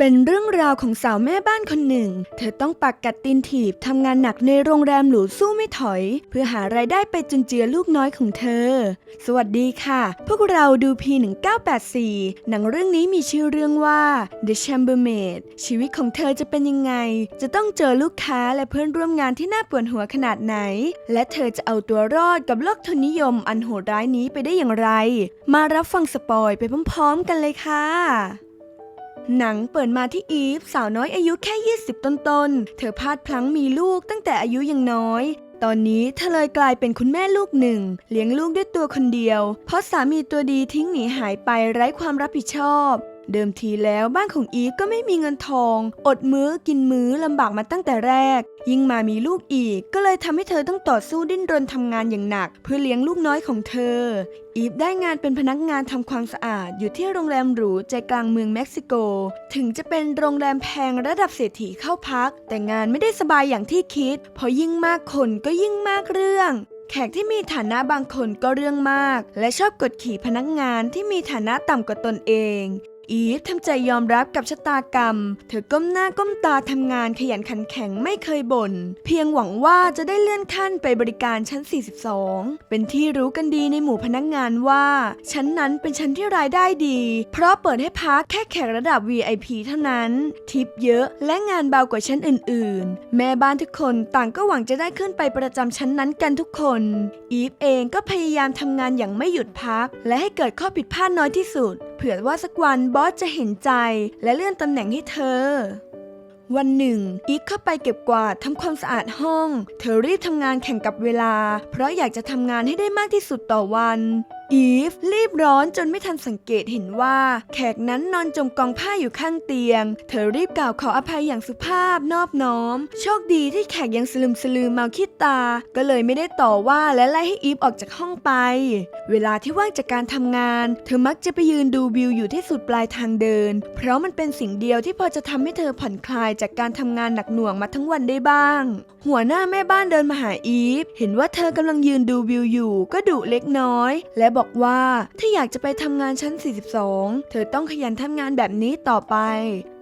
เป็นเรื่องราวของสาวแม่บ้านคนหนึ่ง เธอต้องปักกัดตีนถีบทำงานหนักในโรงแรมหรูสู้ไม่ถอย เพื่อหารายได้ไปจุนเจือลูกน้อยของเธอ สวัสดีค่ะ พวกเราดู P1984 หนังเรื่องนี้มีชื่อเรื่องว่า The Chambermaid ชีวิตของเธอจะเป็นยังไง จะต้องเจอลูกค้าและเพื่อนร่วมงานที่น่าปวดหัวขนาดไหน และเธอจะเอาตัวรอดกับโลกทุนนิยมอันโหดร้ายนี้ไปได้อย่างไร มารับฟังสปอยไปพร้อมๆ กันเลยค่ะ หนังเปิดมาที่อีฟ สาวน้อยอายุแค่ 20 ต้นๆ เธอพลาดพลั้งมีลูกตั้งแต่อายุยังน้อย ตอนนี้เธอเลยกลายเป็นคุณแม่ลูกหนึ่ง เลี้ยงลูกด้วยตัวคนเดียว เพราะสามีตัวดีทิ้งหนีหายไปไร้ความรับผิดชอบ เดิมทีแล้วบ้านของอีฟก็ไม่มีเงินทอง อดมื้อกินมื้อลำบากมาตั้งแต่แรก ยิ่งมามีลูกอีก ก็เลยทำให้เธอต้องต่อสู้ดิ้นรนทำงานอย่างหนัก เพื่อเลี้ยงลูกน้อยของเธอ อีฟได้งานเป็นพนักงานทำความสะอาด อยู่ที่โรงแรมหรูใจกลางเมืองเม็กซิโก ถึงจะเป็นโรงแรมแพงระดับเศรษฐีเข้าพัก แต่งานไม่ได้สบายอย่างที่คิดเพราะยิ่งมากคนก็ยิ่งมากเรื่องแขกที่มีฐานะบางคนก็เรื่องมาก และชอบกดขี่พนักงานที่มีฐานะต่ำกว่าตนเอง อีฟทำใจยอมรับกับชะตากรรม เธอก้มหน้าก้มตาทำงานขยันขันแข็งไม่เคยบ่น เพียงหวังว่าจะได้เลื่อนขั้นไปบริการชั้น 42 เป็นที่รู้กันดีในหมู่พนักงานว่า ชั้นนั้นเป็นชั้นที่รายได้ดี เพราะเปิดให้พักแค่แขกระดับ VIP เท่านั้น ทิปเยอะและงานเบากว่าชั้นอื่น ๆ แม่บ้านทุกคนต่างก็หวังจะได้ขึ้นไปประจำชั้นนั้นกันทุกคน อีฟเองก็พยายามทำงานอย่างไม่หยุดพัก และให้เกิดข้อผิดพลาดน้อยที่สุด เผื่อว่าสักวันบอสจะเห็นใจและเลื่อนตำแหน่งให้เธอ วันหนึ่ง อีกเข้าไปเก็บกวาดทำความสะอาดห้อง เธอรีบทำงานแข่งกับเวลา เพราะอยากจะทำงานให้ได้มากที่สุดต่อวัน อีฟรีบร้อนจนไม่ทันสังเกตเห็นว่า แขกนั้นนอนจมกองผ้าอยู่ข้างเตียง เธอรีบกล่าวขออภัยอย่างสุภาพนอบน้อม โชคดีที่แขกยังสลืมสลือเมาคิดตา ก็เลยไม่ได้ต่อว่าและไล่ให้อีฟออกจากห้องไป เวลาที่ว่างจากการทำงาน เธอมักจะไปยืนดูวิวอยู่ที่สุดปลายทางเดิน เพราะมันเป็นสิ่งเดียวที่พอจะทำให้เธอผ่อนคลายจากการทำงานหนักหน่วงมาทั้งวันได้บ้าง หัวหน้าแม่บ้านเดินมาหาอีฟ เห็นว่าเธอกำลังยืนดูวิวอยู่ ก็ดุเล็กน้อย และบอกว่าถ้าอยากจะไปทำงานชั้น 42 เธอต้องขยันทำงานแบบนี้ต่อไป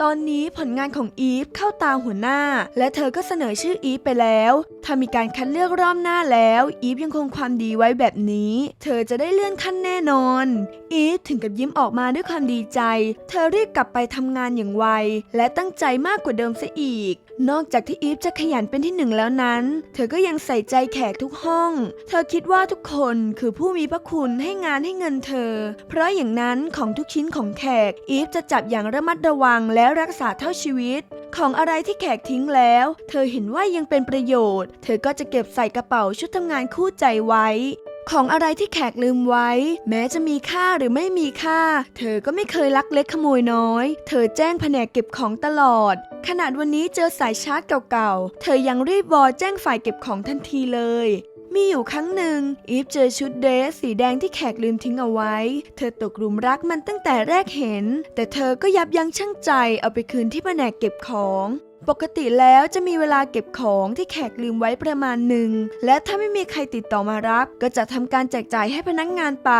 ตอนนี้ผลงานของอีฟเข้าตาหัวหน้า และเธอก็เสนอชื่ออีฟไปแล้ว ถ้ามีการคัดเลือกรอบหน้าแล้ว อีฟยังคงความดีไว้แบบนี้ เธอจะได้เลื่อนขั้นแน่นอน อีฟถึงกับยิ้มออกมาด้วยความดีใจ เธอรีบกลับไปทำงานอย่างไว และตั้งใจมากกว่าเดิมซะอีก นอกจากที่อีฟจะขยันเป็นที่หนึ่งแล้วนั้น เธอก็ยังใส่ใจแขกทุกห้อง เธอคิดว่าทุกคนคือผู้มีพระคุณให้งานให้เงินเธอ เพราะอย่างนั้นของทุกชิ้นของแขก อีฟจะจับอย่างระมัดระวังและรักษาเท่าชีวิต ของอะไรที่แขกทิ้งแล้ว เธอเห็นว่ายังเป็นประโยชน์ เธอก็จะเก็บใส่กระเป๋าชุดทำงานคู่ใจไว้ของอะไรที่แขกลืมไว้ แม้จะมีค่าหรือไม่มีค่า เธอก็ไม่เคยลักเล็กขโมยน้อย เธอแจ้งแผนกเก็บของตลอด ขนาดวันนี้เจอสายชาร์จเก่าๆ เธอยังรีบวอแจ้งฝ่ายเก็บของทันทีเลย มีอยู่ครั้งหนึ่ง อีฟเจอชุดเดรสสีแดงที่แขกลืมทิ้งเอาไว้ เธอตกหลุมรักมันตั้งแต่แรกเห็น แต่เธอก็ยับยั้งชั่งใจเอาไปคืนที่แผนกเก็บของปกติแล้วจะมีเวลาเก็บของที่แขกลืมไว้ประมาณหนึ่ง และถ้าไม่มีใครติดต่อมารับ ก็จะทำการแจกจ่ายให้พนักงานไป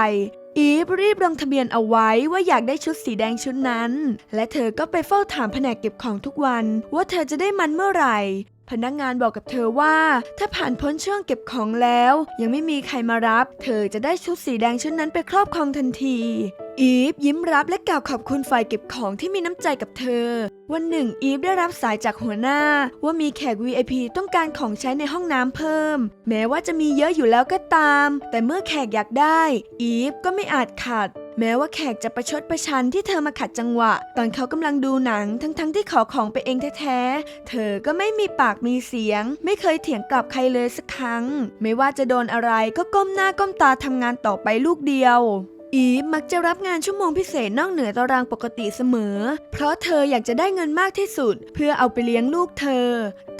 อีฟรีบลงทะเบียนเอาไว้ว่าอยากได้ชุดสีแดงชุดนั้น และเธอก็ไปเฝ้าถามแผนกเก็บของทุกวัน ว่าเธอจะได้มันเมื่อไหร่ พนักงานบอกกับเธอว่า ถ้าผ่านพ้นช่วงเก็บของแล้ว ยังไม่มีใครมารับ เธอจะได้ชุดสีแดงชุดนั้นไปครอบครองทันที อีฟยิ้มรับและกล่าวขอบคุณฝ่ายเก็บของที่มีน้ำใจกับเธอ วันหนึ่งอีฟได้รับสายจากหัวหน้า ว่ามีแขก VIP ต้องการของใช้ในห้องน้ำเพิ่ม แม้ว่าจะมีเยอะอยู่แล้วก็ตาม แต่เมื่อแขกอยากได้ อีฟก็ไม่อาจขัด แม้ว่าแขกจะประชดประชันที่เธอมาขัดจังหวะ ตอนเขากำลังดูหนังทั้งๆที่ขอของไปเองแท้ๆ เธอก็ไม่มีปากมีเสียง ไม่เคยเถียงกลับใครเลยสักครั้ง ไม่ว่าจะโดนอะไรก็ก้มหน้าก้มตาทำงานต่อไปลูกเดียว อีฟมักจะรับงานชั่วโมงพิเศษนอกเหนือตารางปกติเสมอ เพราะเธออยากจะได้เงินมากที่สุด เพื่อเอาไปเลี้ยงลูกเธอ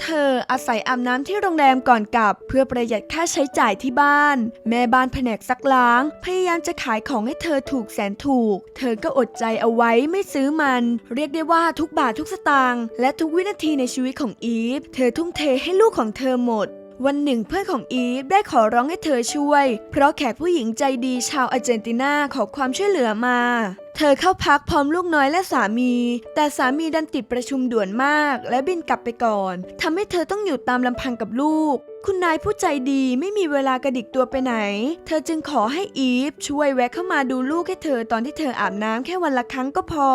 เธออาศัยอาบน้ำที่โรงแรมก่อนกลับ เพื่อประหยัดค่าใช้จ่ายที่บ้าน แม่บ้านแผนกซักล้าง พยายามจะขายของให้เธอถูกแสนถูก เธอก็อดใจเอาไว้ไม่ซื้อมัน เรียกได้ว่าทุกบาททุกสตางค์และทุกวินาทีในชีวิตของอีฟ เธอทุ่มเทให้ลูกของเธอหมด วันหนึ่งเพื่อนของอีฟได้ขอร้องให้เธอช่วย เพราะแขกผู้หญิงใจดีชาวอาร์เจนตินาขอความช่วยเหลือมา เธอเข้าพักพร้อมลูกน้อยและสามี แต่สามีดันติดประชุมด่วนมาก และบินกลับไปก่อนทำให้เธอต้องอยู่ตามลำพังกับลูก คุณนายผู้ใจดีไม่มีเวลากระดิกตัวไปไหน เธอจึงขอให้อีฟช่วยแวะเข้ามาดูลูกให้เธอตอนที่เธออาบน้ำแค่วันละครั้งก็พอ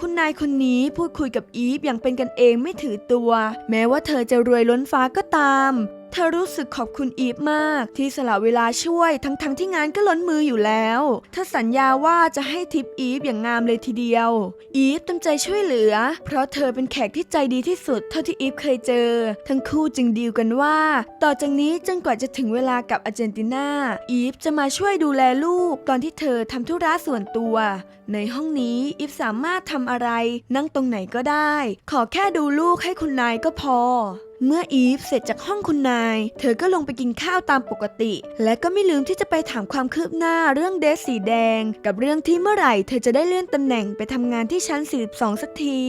คุณนายคนนี้พูดคุยกับอีฟอย่างเป็นกันเองไม่ถือตัว แม้ว่าเธอจะรวยล้นฟ้าก็ตาม เธอรู้สึกขอบคุณอีฟมากที่สละเวลาช่วยทั้งๆทที่งานก็ล้นมืออยู่แล้วเธอสัญญาว่าจะให้ทิปอีฟอย่างงามเลยทีเดียว อีฟเต็มใจช่วยเหลือ เพราะเธอเป็นแขกที่ใจดีที่สุดเท่าที่อีฟเคยเจอ ทั้งคู่จึงดีลกันว่า ต่อจากนี้จนกว่าจะถึงเวลากลับอาร์เจนตินาอีฟจะมาช่วยดูแลลูกตอนที่เธอทำธุระส่วนตัว ในห้องนี้อีฟสามารถทำอะไร นั่งตรงไหนก็ได้ ขอแค่ดูลูกให้คุณนายก็พอ เมื่ออีฟเสร็จจากห้องคุณนาย เธอก็ลงไปกินข้าวตามปกติ และก็ไม่ลืมที่จะไปถามความคืบหน้าเรื่องเดซสีแดง กับเรื่องที่เมื่อไหร่ เธอจะได้เลื่อนตำแหน่งไปทำงานที่ชั้น 42 สักที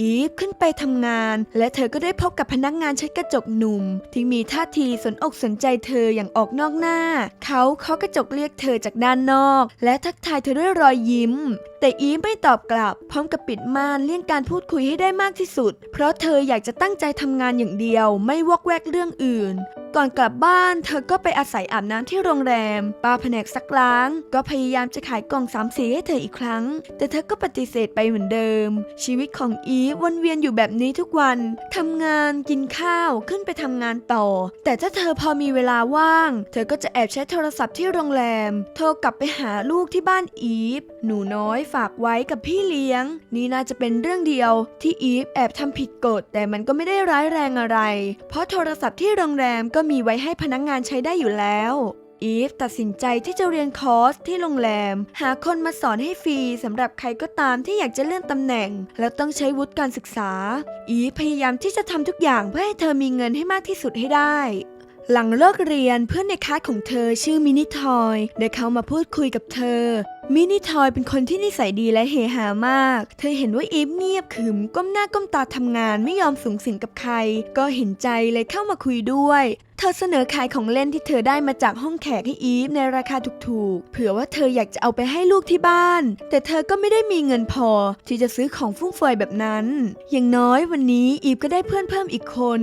อีฟขึ้นไปทำงาน และเธอก็ได้พบกับพนักงานเช็ดกระจกหนุ่ม ที่มีท่าทีสนอกสนใจเธออย่างออกนอกหน้า เขาเคาะกระจกเรียกเธอจากด้านนอก และทักทายเธอด้วยรอยยิ้ม แต่อีฟไม่ตอบกลับ พร้อมกับปิดม่านเลี่ยงการพูดคุยให้ได้มากที่สุด เพราะเธออยากจะตั้งใจทำงานอย่างเดียว ไม่วอกแวกเรื่องอื่นก่อนกลับบ้านเธอก็ไปอาศัยอาบน้ำที่โรงแรม ป้าแผนกซักล้าง ก็พยายามจะขายกล่องสามสีให้เธออีกครั้ง แต่เธอก็ปฏิเสธไปเหมือนเดิม ชีวิตของอีฟวนเวียนอยู่แบบนี้ทุกวันทำงานกินข้าวขึ้นไปทำงานต่อ แต่ถ้าเธอพอมีเวลาว่าง เธอก็จะแอบใช้โทรศัพท์ที่โรงแรม โทรกลับไปหาลูกที่บ้านอีฟ หนูน้อยฝากไว้กับพี่เลี้ยง นี่น่าจะเป็นเรื่องเดียวที่อีฟแอบทำผิดกฎแต่มันก็ไม่ได้ร้ายแรงอะไร เพราะโทรศัพท์ที่โรงแรมก็็มีไว้ให้พนักงานใช้ได้อยู่แล้วอีฟตัดสินใจที่จะเรียนคอร์สที่โรงแรม หาคนมาสอนให้ฟรีสำหรับใครก็ตามที่อยากจะเลื่อนตำแหน่ง แล้วต้องใช้วุฒิการศึกษา อีฟพยายามที่จะทำทุกอย่างเพื่อให้เธอมีเงินให้มากที่สุดให้ได้ หลังเลิกเรียนเพื่อนในคลาสของเธอชื่อมินิทอย ได้เข้ามาพูดคุยกับเธอ มินิทอยเป็นคนที่นิสัยดีและเฮฮามาก เธอเห็นว่าอีฟเงียบขรึมก้มหน้าก้มตาทำงานไม่ยอมสูงสิงกับใคร ก็เห็นใจเลยเข้ามาคุยด้วย เธอเสนอขายของเล่นที่เธอได้มาจากห้องแขกให้อีฟในราคาถูกๆ เผื่อว่าเธออยากจะเอาไปให้ลูกที่บ้าน แต่เธอก็ไม่ได้มีเงินพอที่จะซื้อของฟุ่มเฟือยแบบนั้น อย่างน้อยวันนี้อีฟก็ได้เพื่อนเพิ่มอีกคน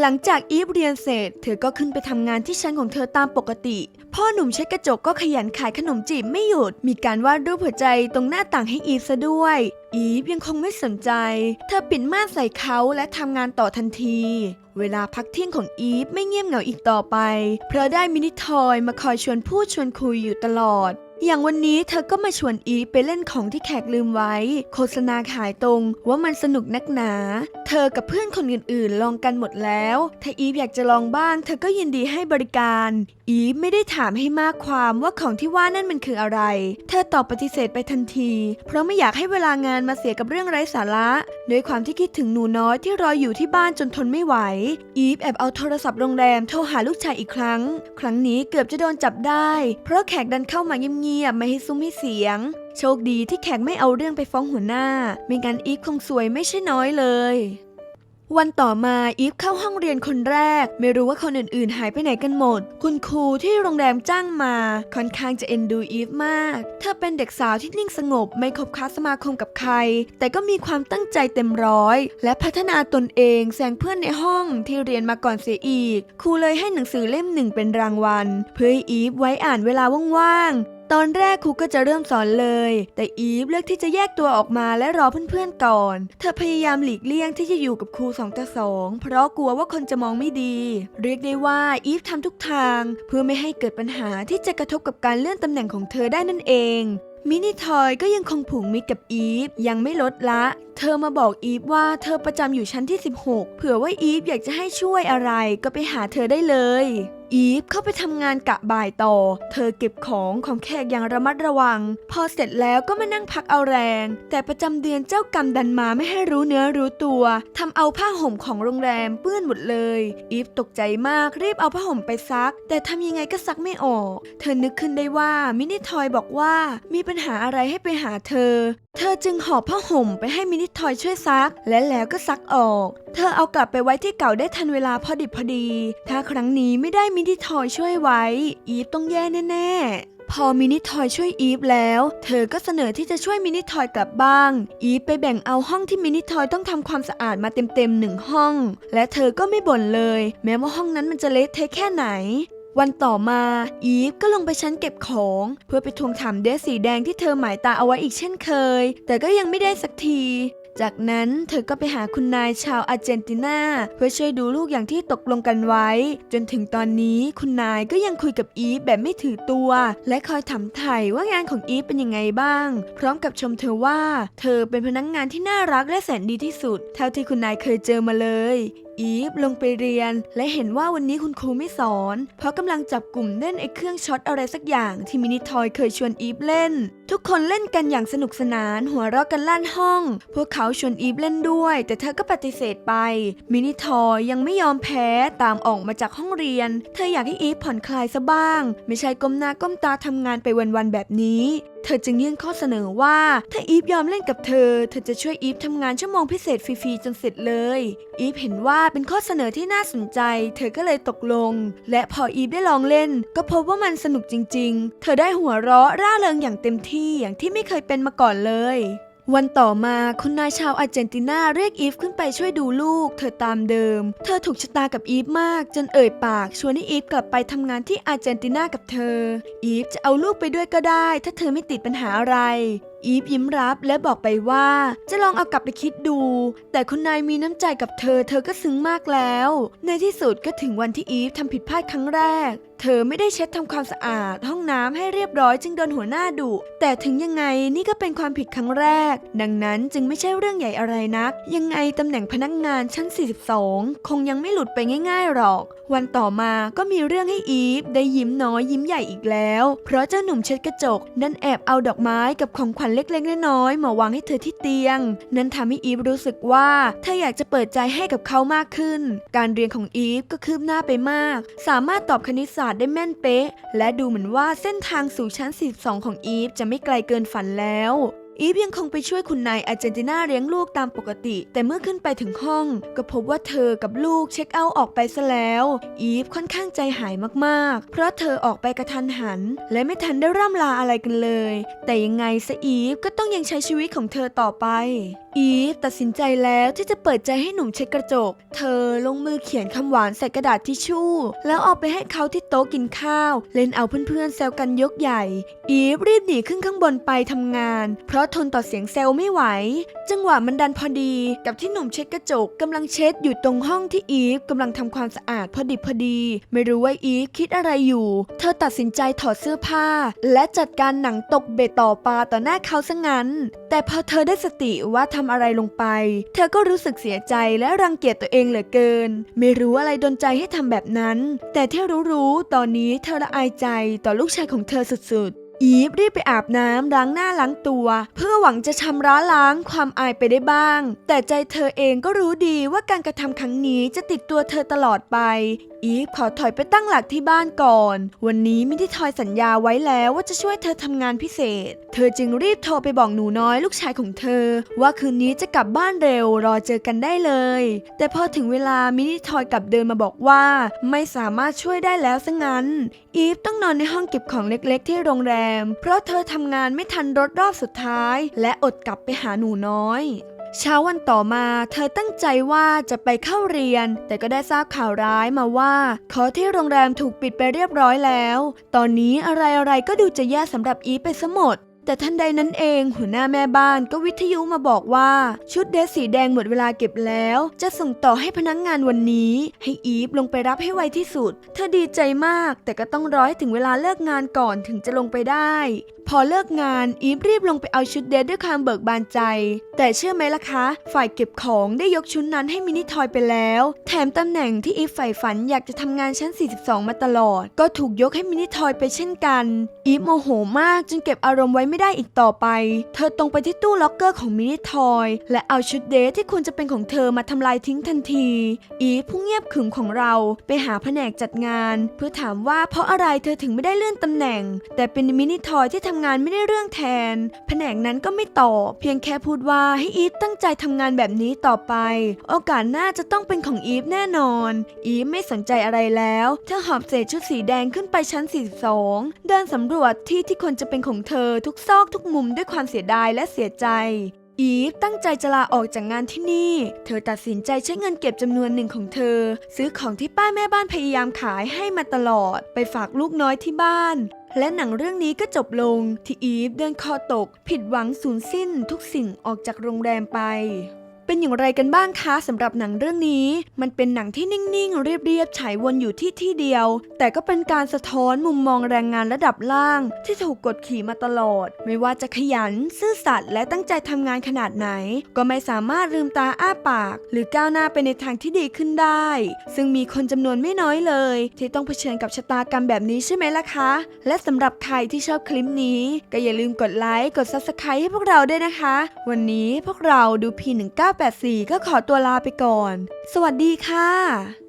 หลังจากอีฟเรียนเสร็จ เธอก็ขึ้นไปทำงานที่ชั้นของเธอตามปกติ พ่อหนุ่มเช็ดกระจกก็ขยันขายขนมจีบไม่หยุดมีการวาดรูปหัวใจตรงหน้าต่างให้อีฟซะด้วย อีฟยังคงไม่สนใจ เธอปิดม่านใส่เขาและทำงานต่อทันที เวลาพักเที่ยงของอีฟไม่เงียบเหงาอีกต่อไป เพราะได้มินิทอยมาคอยชวนพูดชวนคุยอยู่ตลอด อย่างวันนี้เธอก็มาชวนอีฟไปเล่นของที่แขกลืมไว้ โฆษณาขายตรงว่ามันสนุกนักหนา เธอกับเพื่อนคนอื่นๆ ลองกันหมดแล้ว ถ้าอีฟอยากจะลองบ้าง เธอก็ยินดีให้บริการ อีฟไม่ได้ถามให้มากความว่าของที่ว่านั่นมันคืออะไร เธอตอบปฏิเสธไปทันที เพราะไม่อยากให้เวลางานมาเสียกับเรื่องไร้สาระด้วยความที่คิดถึงหนูน้อยที่รออยู่ที่บ้านจนทนไม่ไหว อีฟแอบเอาโทรศัพท์โรงแรมโทรหาลูกชายอีกครั้ง ครั้งนี้เกือบจะโดนจับได้ เพราะแขกดันเข้ามาเงียบๆไม่ให้ซุ้มให้เสียง โชคดีที่แขกไม่เอาเรื่องไปฟ้องหัวหน้า ไม่งั้นอีฟคงสวยไม่ใช่น้อยเลย วันต่อมาอีฟเข้าห้องเรียนคนแรก ไม่รู้ว่าคนอื่นๆ หายไปไหนกันหมด คุณครูที่โรงแรมจ้างมา ค่อนข้างจะเอ็นดูอีฟมาก เธอเป็นเด็กสาวที่นิ่งสงบไม่คบค้าสมาคมกับใคร แต่ก็มีความตั้งใจเต็มร้อย และพัฒนาตนเองแซงเพื่อนในห้องที่เรียนมาก่อนเสียอีก ครูเลยให้หนังสือเล่มหนึ่งเป็นรางวัล เพื่อให้อีฟไว้อ่านเวลาว่างๆ ตอนแรกครูก็จะเริ่มสอนเลย แต่อีฟเลือกที่จะแยกตัวออกมาและรอเพื่อนๆก่อน เธอพยายามหลีกเลี่ยงที่จะอยู่กับครูสองต่อสองเพราะกลัวว่าคนจะมองไม่ดี เรียกได้ว่าอีฟทำทุกทาง เพื่อไม่ให้เกิดปัญหาที่จะกระทบกับการเลื่อนตำแหน่งของเธอได้นั่นเองมินิทอยก็ยังคงผูกมิตรกับอีฟยังไม่ลดละ เธอมาบอกอีฟว่าเธอประจำอยู่ชั้นที่ 16 เผื่อว่าอีฟอยากจะให้ช่วยอะไรก็ไปหาเธอได้เลย อีฟเข้าไปทำงานกะบ่ายต่อ เธอเก็บของของแขกอย่างระมัดระวัง พอเสร็จแล้วก็มานั่งพักเอาแรง แต่ประจำเดือนเจ้ากรรมดันมาไม่ให้รู้เนื้อรู้ตัวทำเอาผ้าห่มของโรงแรมเปื้อนหมดเลย อีฟตกใจมากรีบเอาผ้าห่มไปซัก แต่ทำยังไงก็ซักไม่ออก เธอนึกขึ้นได้ว่ามินิทอยบอกว่ามีปัญหาอะไรให้ไปหาเธอ เธอจึงหอบผ้าห่มไปให้มินิทอยช่วยซัก และแล้วก็ซักออก เธอเอากลับไปไว้ที่เก่าได้ทันเวลาพอดิบพอดี ถ้าครั้งนี้ไม่ได้มินิทอยช่วยไว้ อีฟต้องแย่แน่ๆ พอมินิทอยช่วยอีฟแล้ว เธอก็เสนอที่จะช่วยมินิทอยกลับบ้าง อีฟไปแบ่งเอาห้องที่มินิทอยต้องทำความสะอาดมาเต็มๆหนึ่งห้อง และเธอก็ไม่บ่นเลย แม้ว่าห้องนั้นมันจะเละเทะแค่ไหนวันต่อมา อีฟก็ลงไปชั้นเก็บของ เพื่อไปทวงถามเดสสีแดงที่เธอหมายตาเอาไว้อีกเช่นเคย แต่ก็ยังไม่ได้สักที จากนั้นเธอก็ไปหาคุณนายชาวอาร์เจนตินาเพื่อช่วยดูลูกอย่างที่ตกลงกันไว้ จนถึงตอนนี้คุณนายก็ยังคุยกับอีฟแบบไม่ถือตัว และคอยถามไถ่ว่างานของอีฟเป็นยังไงบ้าง พร้อมกับชมเธอว่า เธอเป็นพนักงงานที่น่ารักและแสนดีที่สุด เท่าที่คุณนายเคยเจอมาเลยอีฟลงไปเรียน และเห็นว่าวันนี้คุณครูไม่สอน เพราะกำลังจับกลุ่มเล่นไอ้เครื่องช็อตอะไรสักอย่างที่มินิทอยเคยชวนอีฟเล่น ทุกคนเล่นกันอย่างสนุกสนานหัวเราะกันลั่นห้อง พวกเขาชวนอีฟเล่นด้วย แต่เธอก็ปฏิเสธไป มินิทอยยังไม่ยอมแพ้ตามออกมาจากห้องเรียน เธออยากให้อีฟผ่อนคลายซะบ้าง ไม่ใช่ก้มหน้าก้มตาทำงานไปวันๆแบบนี้ เธอจึงยื่นข้อเสนอว่า ถ้าอีฟยอมเล่นกับเธอ เธอจะช่วยอีฟทำงานชั่วโมงพิเศษฟรีๆจนเสร็จเลย อีฟเห็นว่าเป็นข้อเสนอที่น่าสนใจ เธอก็เลยตกลง และพออีฟได้ลองเล่น ก็พบว่ามันสนุกจริง ๆ เธอได้หัวเราะร่าเริงอย่างเต็มที่อย่างที่ไม่เคยเป็นมาก่อนเลย วันต่อมาคุณนายชาวอาร์เจนตินาเรียกอีฟขึ้นไปช่วยดูลูก เธอตามเดิม เธอถูกชะตากับอีฟมาก จนเอ่ยปาก ชวนให้อีฟกลับไปทำงานที่อาร์เจนตินากับเธอ อีฟจะเอาลูกไปด้วยก็ได้ ถ้าเธอไม่ติดปัญหาอะไร อีฟยิ้มรับและบอกไปว่า จะลองเอากลับไปคิดดู แต่คุณนายมีน้ำใจกับเธอ เธอก็ซึ้งมากแล้ว ในที่สุดก็ถึงวันที่อีฟทำผิดพลาดครั้งแรก เธอไม่ได้เช็ดทำความสะอาด ห้องน้ำให้เรียบร้อยจึงโดนหัวหน้าดุแต่ถึงยังไงนี่ก็เป็นความผิดครั้งแรก ดังนั้นจึงไม่ใช่เรื่องใหญ่อะไรนัก ยังไงตำแหน่งพนักงานชั้น 42 คงยังไม่หลุดไปง่าย ๆหรอก วันต่อมาก็มีเรื่องให้อีฟได้ยิ้มน้อยยิ้มใหญ่อีกแล้ว เพราะเจ้าหนุ่มเช็ดกระจกนั่นแอบเอาดอกไม้กับของขวัญเล็กๆน้อยๆมาวางให้เธอที่เตียง นั้นทำให้อีฟรู้สึกว่าเธออยากจะเปิดใจให้กับเขามากขึ้น การเรียนของอีฟก็คืบหน้าไปมาก สามารถตอบคณิตศาสตร์ได้แม่นเป๊ะ และดูเหมือนว่าเส้นทางสู่ชั้น 12 ของอีฟจะไม่ไกลเกินฝันแล้ว อีฟยังคงไปช่วยคุณนายอาร์เจนตินาเลี้ยงลูกตามปกติ แต่เมื่อขึ้นไปถึงห้อง ก็พบว่าเธอกับลูกเช็คเอาท์ออกไปซะแล้ว อีฟค่อนข้างใจหายมากๆ เพราะเธอออกไปกระทันหัน และไม่ทันได้ร่ำลาอะไรกันเลย แต่ยังไงซะอีฟก็ต้องยังใช้ชีวิตของเธอต่อไปอีฟตัดสินใจแล้วที่จะเปิดใจให้หนุ่มเช็ดกระจก เธอลงมือเขียนคำหวานใส่กระดาษทิชชู่ แล้วเอาไปให้เขาที่โต๊ะกินข้าว เล่นเอาเพื่อนๆแซวกันยกใหญ่ อีฟรีบหนีขึ้นข้างบนไปทำงาน เพราะทนต่อเสียงแซวไม่ไหว จังหวะมันดันพอดี กับที่หนุ่มเช็ดกระจกกำลังเช็ดอยู่ตรงห้องที่อีฟกำลังทำความสะอาดพอดิบพอดี ไม่รู้ว่าอีฟคิดอะไรอยู่ เธอตัดสินใจถอดเสื้อผ้า และจัดการหนังตกเบ็ดต่อปลาต่อหน้าเขาซะงั้น แต่พอเธอได้สติว่าทำอะไรลงไป เธอก็รู้สึกเสียใจและรังเกียจตัวเองเหลือเกิน ไม่รู้อะไรดนใจให้ทำแบบนั้น แต่ที่รู้ๆตอนนี้เธอละอายใจต่อลูกชายของเธอสุดๆ อีฟรีบไปอาบน้ำล้างหน้าล้างตัว เพื่อหวังจะชำระล้างความอายไปได้บ้าง แต่ใจเธอเองก็รู้ดีว่าการกระทำครั้งนี้จะติดตัวเธอตลอดไป อีฟขอถอยไปตั้งหลักที่บ้านก่อน วันนี้มิที่ทอยสัญญาไว้แล้วว่าจะช่วยเธอทำงานพิเศษ เธอจึงรีบโทรไปบอกหนูน้อยลูกชายของเธอ ว่าคืนนี้จะกลับบ้านเร็วรอเจอกันได้เลย แต่พอถึงเวลามินิทอยกลับเดินมาบอกว่า ไม่สามารถช่วยได้แล้วซะงั้น อีฟต้องนอนในห้องเก็บของเล็กๆ ที่โรงแรม เพราะเธอทำงานไม่ทันรถรอบสุดท้าย และอดกลับไปหาหนูน้อยเช้าวันต่อมา เธอตั้งใจว่าจะไปเข้าเรียน แต่ก็ได้ทราบข่าวร้ายมาว่าขอที่โรงแรมถูกปิดไปเรียบร้อยแล้ว ตอนนี้อะไรๆก็ดูจะแย่สำหรับอีฟไปซะหมด แต่ทันใดนั้นเอง หัวหน้าแม่บ้านก็วิทยุมาบอกว่า ชุดเดรสสีแดงหมดเวลาเก็บแล้ว จะส่งต่อให้พนักงงานวันนี้ ให้อีฟลงไปรับให้ไวที่สุด เธอดีใจมาก แต่ก็ต้องรอให้ถึงเวลาเลิกงานก่อนถึงจะลงไปได้ พอเลิกงานอีฟรีบลงไปเอาชุดเดทด้วยความเบิกบานใจ แต่เชื่อไหมล่ะคะ ฝ่ายเก็บของได้ยกชุดนั้นให้มินิทอยไปแล้ว แถมตำแหน่งที่อีฟใฝ่ฝันอยากจะทำงานชั้น 42 มาตลอด ก็ถูกยกให้มินิทอยไปเช่นกัน อีฟโมโหมากจนเก็บอารมณ์ไว้ไม่ไม่ได้อีกต่อไป เธอตรงไปที่ตู้ล็อกเกอร์ของมินิทอย และเอาชุดเดทที่ควรจะเป็นของเธอมาทำลายทิ้งทันที อีฟผู้เงียบขึมของเราไปหาแผนกจัดงาน เพื่อถามว่าเพราะอะไรเธอถึงไม่ได้เลื่อนตำแหน่ง แต่เป็นมินิทอยที่ทำงานไม่ได้เรื่องแทน แผนกนั้นก็ไม่ตอบเพียงแค่พูดว่าให้อีฟตั้งใจทำงานแบบนี้ต่อไป โอกาสหน้าจะต้องเป็นของอีฟแน่นอน อีฟไม่สนใจอะไรแล้วเธอหอบเศษชุดสีแดงขึ้นไปชั้น 42 เดินสำรวจที่ที่ควรจะเป็นของเธอทุกซอกทุกมุมด้วยความเสียดายและเสียใจ อีฟตั้งใจจะลาออกจากงานที่นี่ เธอตัดสินใจใช้เงินเก็บจำนวนหนึ่งของเธอ ซื้อของที่ป้าแม่บ้านพยายามขายให้มาตลอด ไปฝากลูกน้อยที่บ้าน และหนังเรื่องนี้ก็จบลงที่อีฟเดินคอตก ผิดหวังสูญสิ้นทุกสิ่งออกจากโรงแรมไป เป็นอย่างไรกันบ้างคะสำหรับหนังเรื่องนี้ มันเป็นหนังที่นิ่งๆ เรียบๆฉายวนอยู่ที่ที่เดียว แต่ก็เป็นการสะท้อนมุมมองแรงงานระดับล่าง ที่ถูกกดขี่มาตลอด ไม่ว่าจะขยัน ซื่อสัตย์และตั้งใจทำงานขนาดไหน ก็ไม่สามารถลืมตาอ้าปาก หรือก้าวหน้าไปในทางที่ดีขึ้นได้ ซึ่งมีคนจำนวนไม่น้อยเลย ที่ต้องเผชิญกับชะตากรรมแบบนี้ใช่ไหมล่ะคะ และสำหรับใครที่ชอบคลิปนี้ ก็อย่าลืมกดไลค์กด Subscribe ให้พวกเราด้วยนะคะ วันนี้พวกเราดู84 ก็ขอตัวลาไปก่อน สวัสดีค่ะ